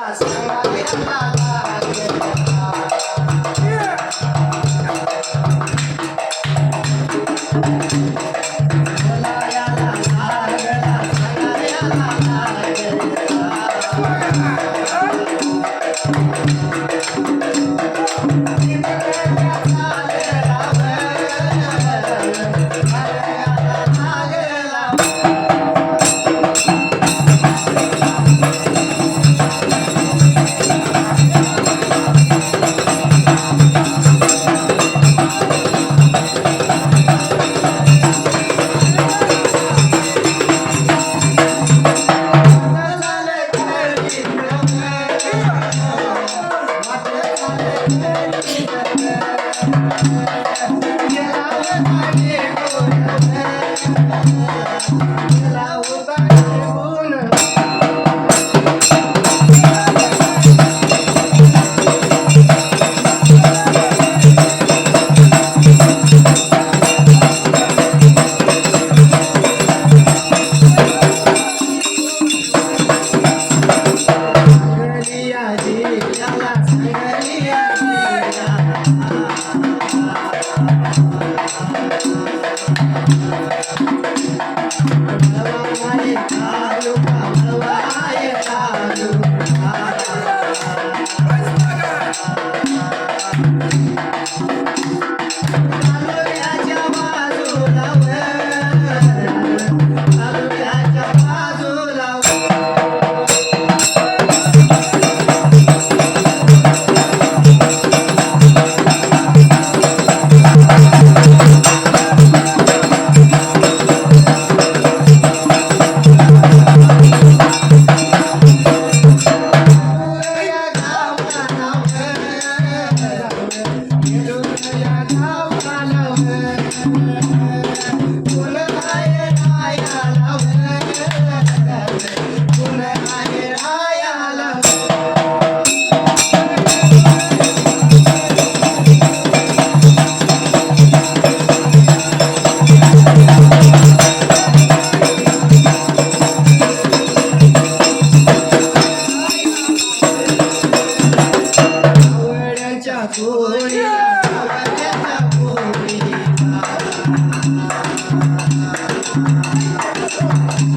Santa Maria Amada.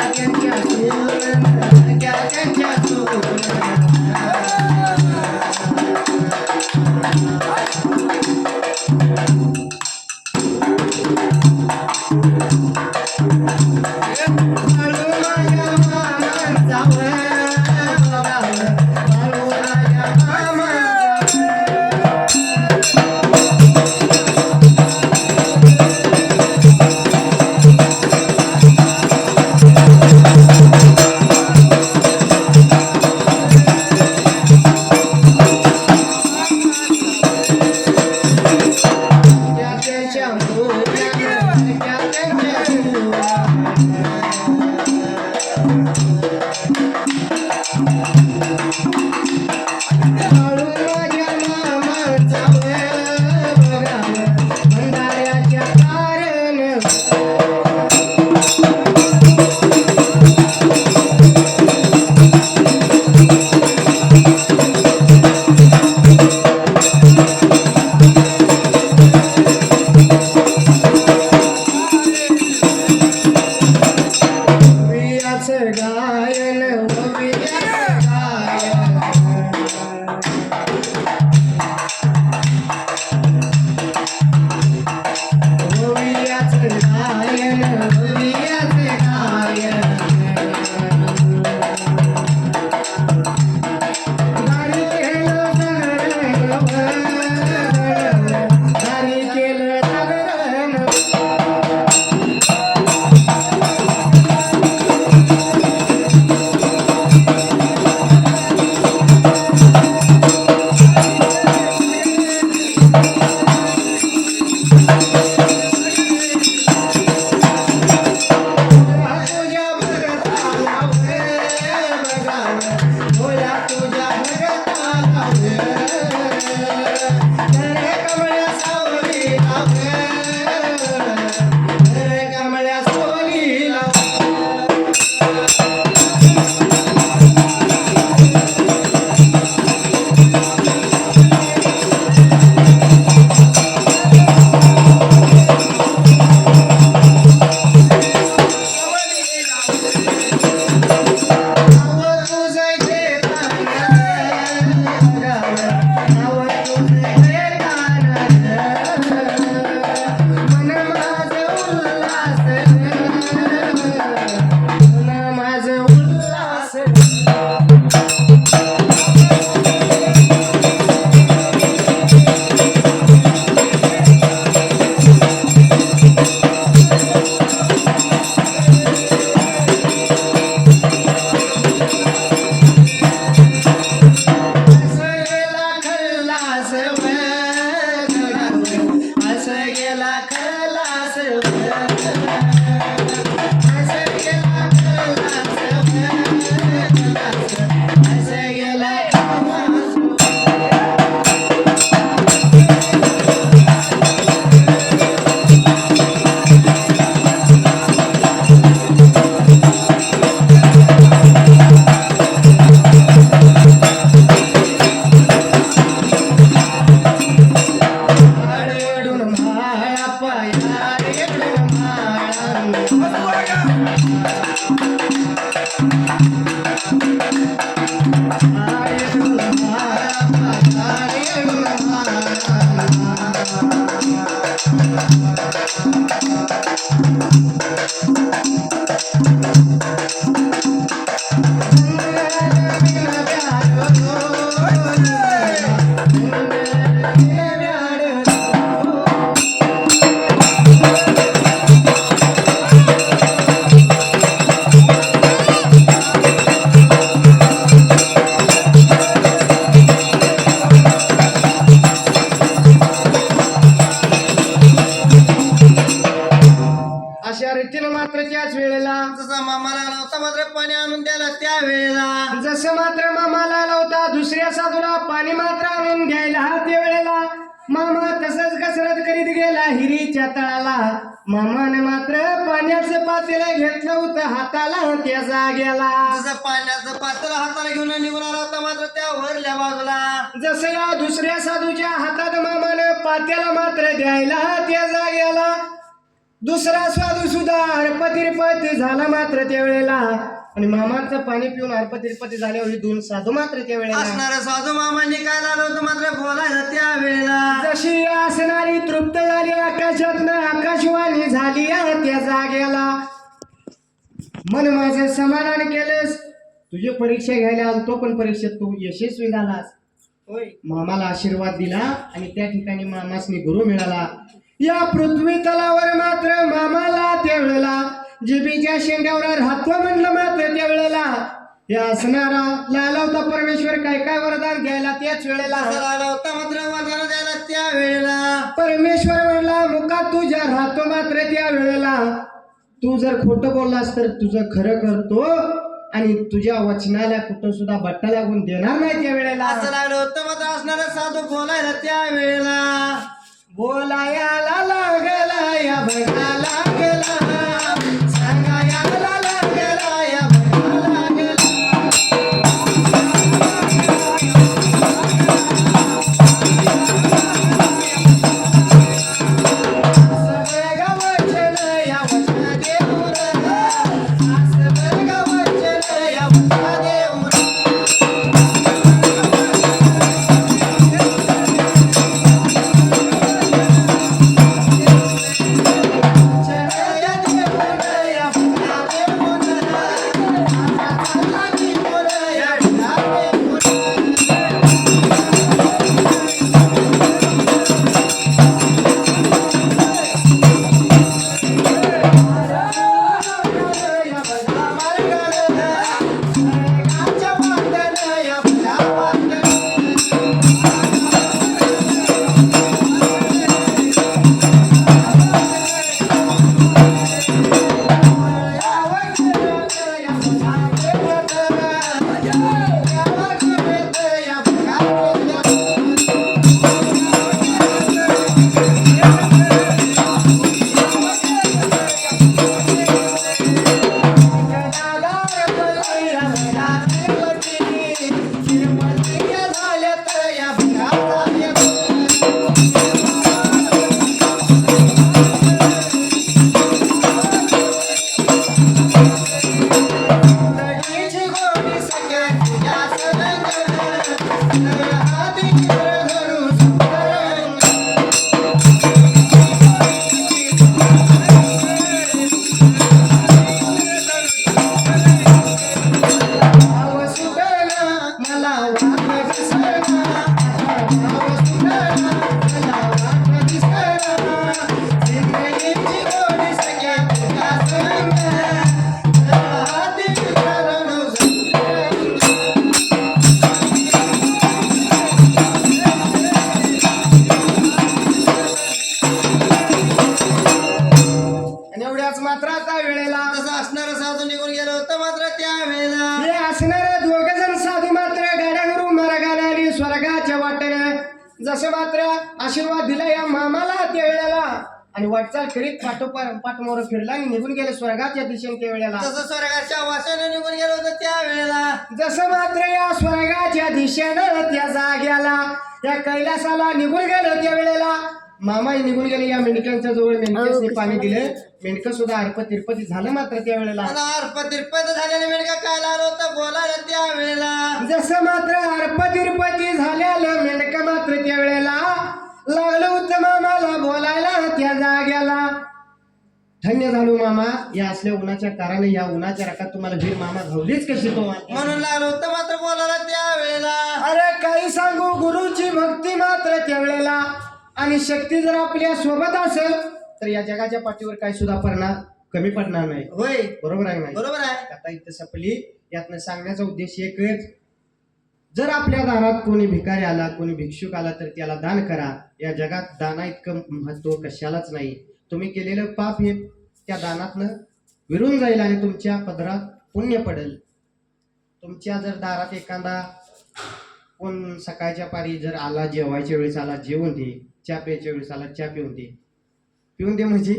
I can't get you. मामाने मात्र पाण्याचं पातेलं घेतलं होतं हाताला त्या जाग्याला जसं पाण्याचं पात्र हाताला घेऊन आला होता मात्र त्या वरल्या बाजूला. जसं या दुसऱ्या साधूच्या हातात मामाने पात्याला मात्र द्यायला त्या जाग्याला दुसरा साधू सुद्धा हरपतिरपत झाला मात्र त्या वेळेला आणि मामाचं पाणी पिऊन हरपतिरपती झाल्यावर हे दोन साधू मात्र त्या वेळेला असणाऱ्या साधू मामांनी काय आलं होतं मात्र बोलायला त्या वेळेला? जशी असणारी तृप्त झाली आकाशातनं आकाशवाणी झाली आहे त्या जागेला. मन माझं समाधान केलंस. तुझी परीक्षा घ्यायला आलो तो पण परीक्षेत तू यशस्वी झालास. होय. मामाला आशीर्वाद दिला आणि त्या ठिकाणी मामासनी गुरु मिळाला. या पृथ्वी तलावर मात्र मामाला त्यावेळेला जिबीच्या शेंड्यावर राहतो म्हणलं मात्र त्यावेळेला या असणारा लाला होता परमेश्वर काय काय वरदान घ्यायला त्याच वेळेला? आला होता मात्र वरदान द्यायला त्या वेळेला. परमेश्वर म्हणला मुका तुझ्या राहतो मात्र त्या वेळेला. तू जर खोटं बोललास तर तुझं खरं करतो आणि तुझ्या वचनाला कुठं सुद्धा बट्टा लागून देणार नाही त्या वेळेला. असं लागलं होतं मात्र असणारा साधू बोलायला त्या वेळेला. बोलायाला लागला या भगा वाटचाल करीत पाठोपाठ पाठमोर फिरला आणि निघून गेले स्वर्गाच्या दिशेने त्या वेळेला. तसं स्वर्गाच्या वासाने निघून गेलं होतं त्या वेळेला. जसं मात्र या स्वर्गाच्या दिशेनं त्या जाग्याला या कैलासाला निघून गेलं त्या वेळेला. मामाही निघून गेले या मेंढक्यांच्या जवळ. मेंढक्याने पाणी दिले. मेंढकं सुद्धा अर्प तिरपती झालं मात्र त्या वेळेला. आता अर्प तिरपत झालेले मेडका काय आलं होतं? बोलायला त्या वेळेला. जसं मात्र अर्प तिरपती झालेलं मेंढकं मात्र त्या वेळेला लागलं उत्तम मामाला बोलायला त्या जाग्याला. धन्य झालो मामा या असल्या उन्हाच्या कारणे या उन्हाच्या रकात तुम्हाला वीर मामा घावलीच कशी तो म्हणून लागलं होतं मात्र बोलायला त्या वेळेला. अरे काही सांगू गुरुची भक्ती मात्र त्यावेळेला आणि शक्ती जर आपल्यासोबत असेल तर या जगाच्या पाठीवर काही सुद्धा परिणाम कमी पडणार नाही. होय. बरोबर आहे बरोबर आहे. आता इथं सपली यातनं सांगण्याचा उद्देश एकच जर आपल्या दारात कोणी भिकारी आला कोणी भिक्षुक आला तर त्याला दान करा. या जगात दाना इतकं महत्त्व कशालाच नाही. तुम्ही केलेलं पाप हे त्या दानातनं विरून जाईल आणि तुमच्या पदरात पुण्य पडेल. तुमच्या जर दारात एखादा कोण सकाळच्या पारी जर आला जेवायच्या वेळेस आला जेवून दे चहा प्यायच्या वेळेस आला चहा पिऊन दे. पिऊन दे म्हणजे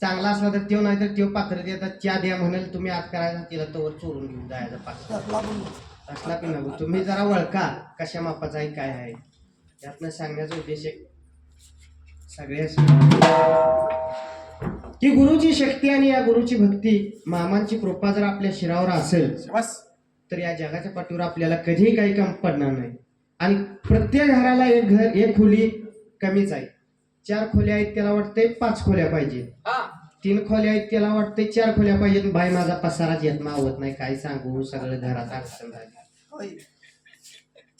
चांगला असला तर त्यो नाही तर त्यो पात्र देतात चहा द्या म्हणाल तुम्ही आत करायला तिला तोवर चोरून घेऊन जायचा पात्र. असला पण नको तुम्ही जरा वळका कशा मापाचा आहे काय आहे. यातनं सांगण्याचा उद्देश आहे सगळ्याच की गुरुची शक्ती आणि या गुरुची भक्ती मामांची कृपा जर आपल्या शिरावर असेल तर या जगाच्या पाठीवर आपल्याला कधीही काही कम पडणार नाही. आणि प्रत्येक घराला एक घर एक खोली कमीच आहे. चार खोल्या आहेत त्याला वाटतंय पाच खोल्या पाहिजे. तीन खोल्या आहेत त्याला वाटतंय चार खोल्या पाहिजेत. बाई माझा पसाराच येत मावत नाही. काय सांगू? सगळं घरात अडचण झाली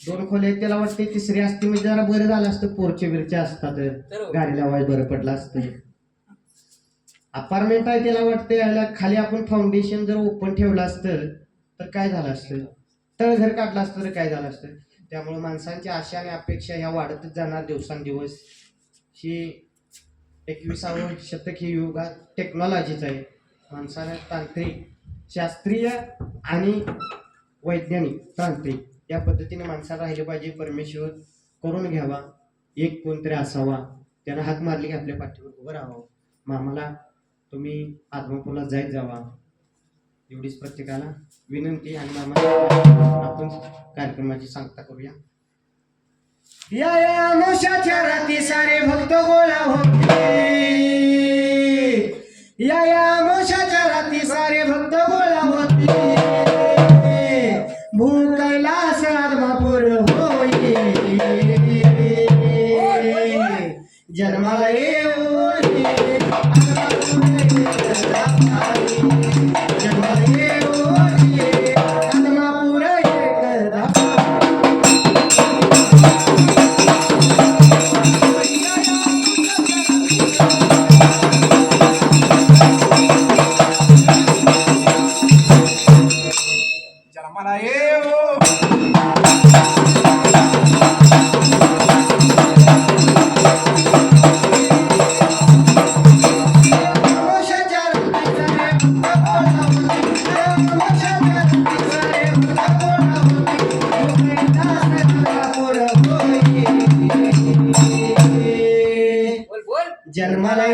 दोन खोल्या आहेत त्याला वाटते तिसरी असते म्हणजे जरा बरं झालं असतं. पोरचे बिरचे असतात. गाडी लावायला बरं पडलं असतं. अपार्टमेंट आहे त्याला वाटते याला खाली आपण फाउंडेशन जर ओपन ठेवलं असतं तर काय झालं असतं? तळघर काढलं असतं तर काय झालं असतं? त्यामुळे माणसांच्या आशा आणि अपेक्षा ह्या वाढतच जाणार दिवसांदिवस. ही एकविसावं शतक हे युगात टेक्नॉलॉजीचं आहे. माणसाने तांत्रिक शास्त्रीय आणि वैज्ञानिक तांत्रिक या पद्धतीने माणसाला राहिले पाहिजे. परमेश्वर करून घ्यावा. एक कोणतरी असावा. त्याला हात मारली की आपल्या पाठीवर उभं राहावं. मामाला तुम्ही आत्मपुला जायत जावा. एवढीच प्रत्येकाला विनंती आणि मामा आपण कार्यक्रमाची सांगता करूया. या या अमावस्याच्या राती सारे भक्त गोळा होते. या या अमावस्याच्या राती सारे भक्त गोळा होते. भू कैलास आदमापूर होई. जन्माला येऊन. जन्माला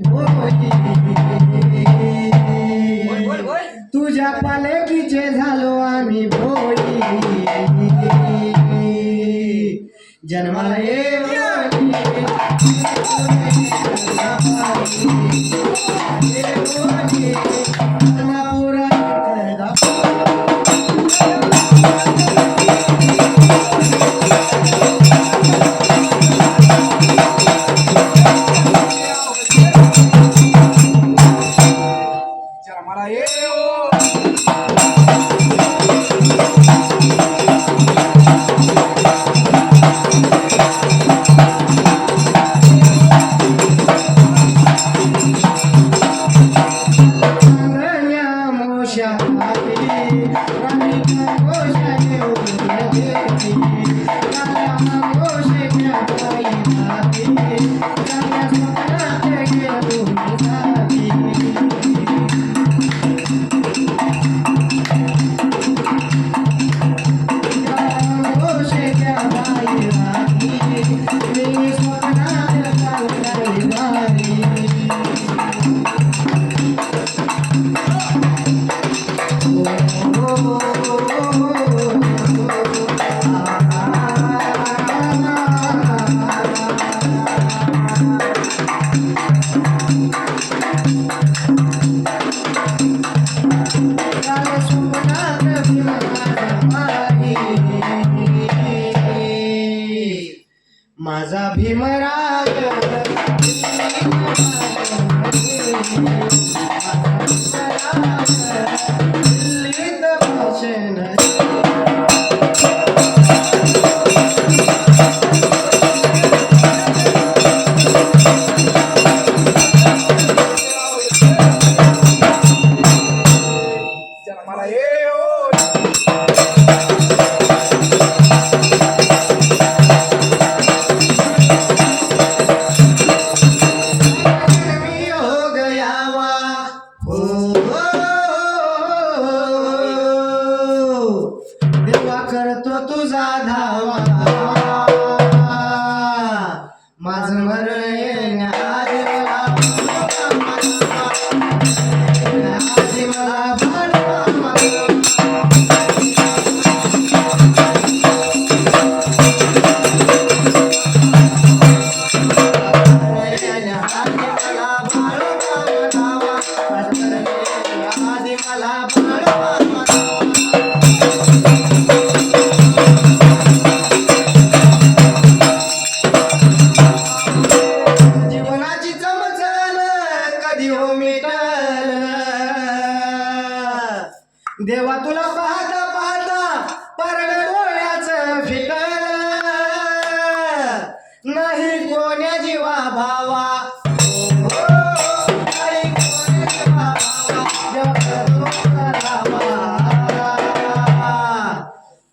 भोई तुझ्या पालकीचे झालो आम्ही भोई जन्माला ये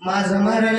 माझ मरण